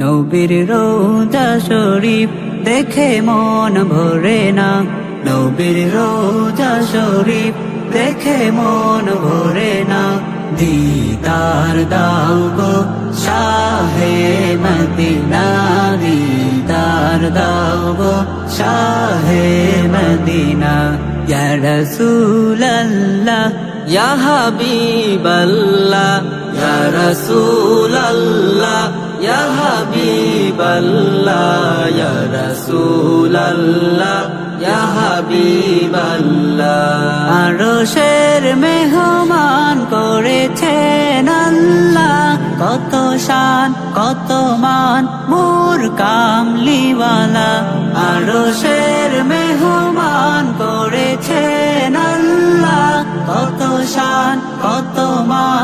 নবীর রোজা শরীফ দেখে মন ভরে না। নবীর রোজা শরীফ দেখে মন ভরে না। দিদার দাও গো শাহে মদিনা, দিদার দাও গো শাহে মদিনা। ইয়া রাসূলাল্লাহ, ইয়া হাবিবাল্লাহ, ইয়া রাসূলাল্লাহ। ইয়া ইয়া আরশের মেহমান করেছেন আল্লাহ। কত শান, কত মান, মোর কামলিওয়ালা। আরশের মেহমান করেছেন আল্লাহ। কত শান, কত মান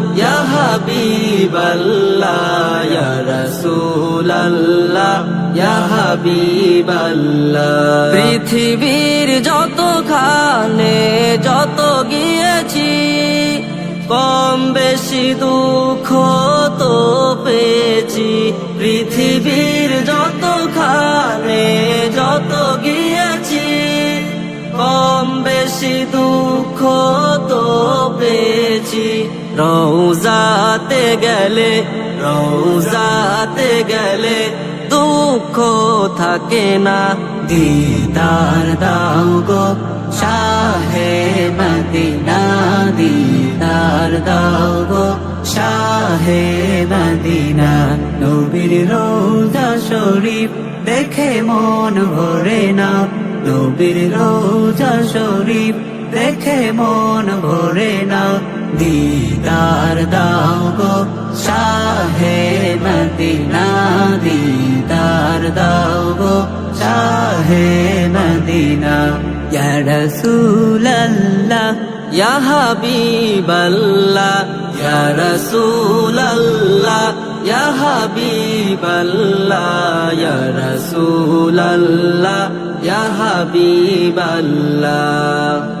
পৃথিবীর যত খানে যত গিয়েছি, কম বেশি দুঃখ তো পেয়েছি। পৃথিবীর যত খানে যত গিয়েছি, কম বেশি দুঃখ পেয়েছি। রৌজাতে গেলে রৌজাতে গেলে দুঃখ থাকে না। দিদার দাও গো শাহে মদিনা, দিদার দাও গো শাহে মদিনা। নবীর রোজা শরীফ দেখে মন ভরে না। নবীর রোজা শরীফ দেখে মন ভরে না। দিদার দাও গো শাহে মদিনা, দিদার দাও গো শাহে মদিনা। ইয়া রাসূলাল্লাহ, ইয়া হাবিবাল্লাহ, ইয়া রাসূলাল্লাহ, ইয়া হাবিবাল্লাহ, ইয়া রাসূলাল্লাহ, ইয়া হাবিবাল্লাহ।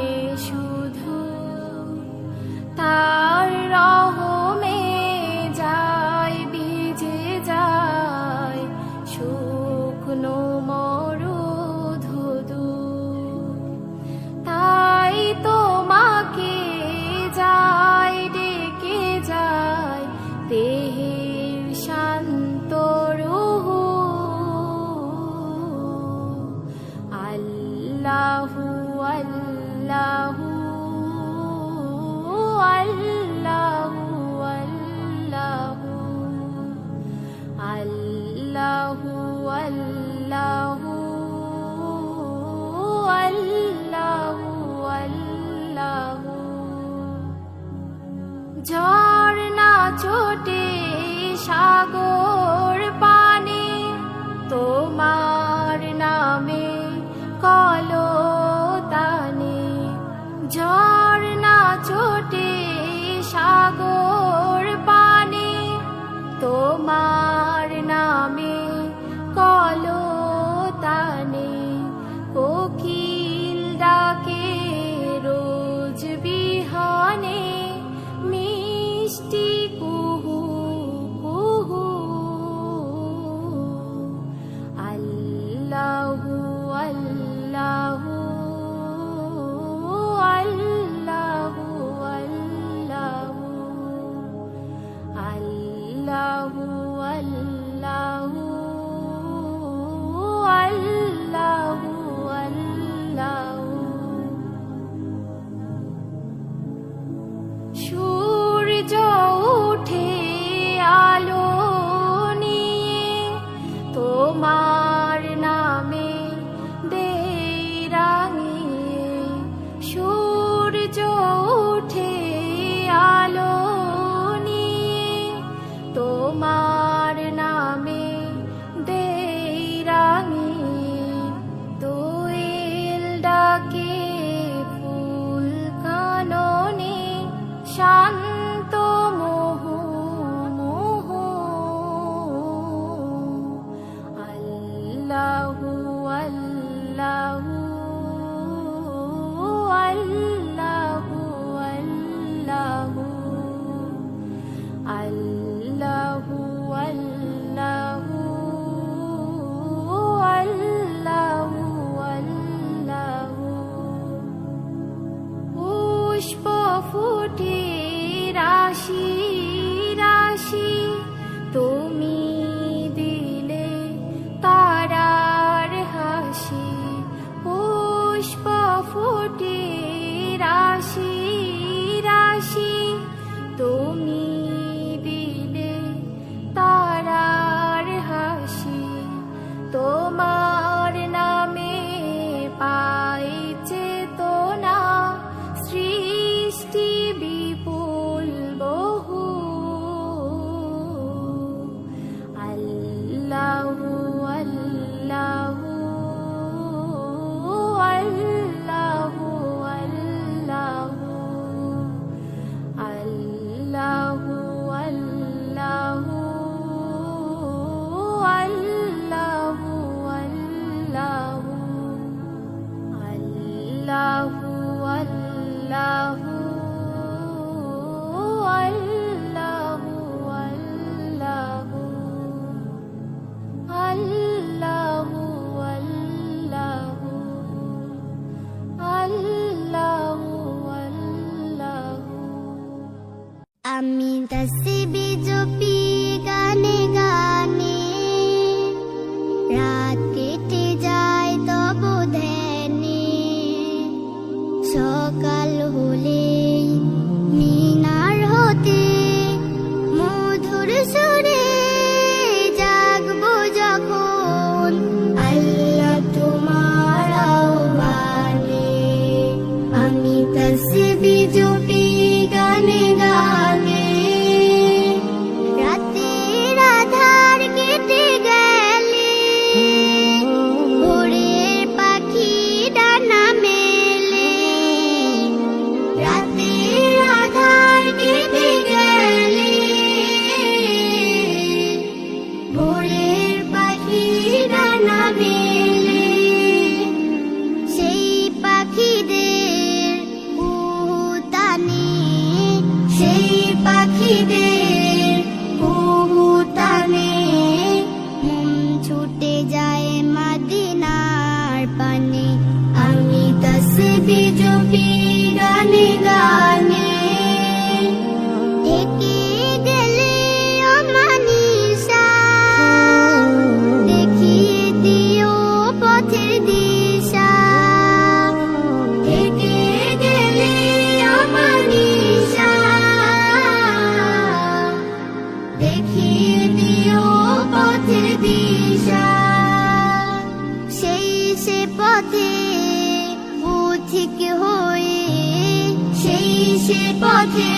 আল্লাহু আল্লাহু ছোটে সাগর পানে তোমার আমি তসবি জপি গানে গানে। রাত কেটে যায় তব ধ্যানে। সকাল হলে মিনার হতে মধুর সা পাখিদের কুহুতানে মন ছুটে যায় মাদিনার পানে। আমি তসবি জপি গানে গান Lucky.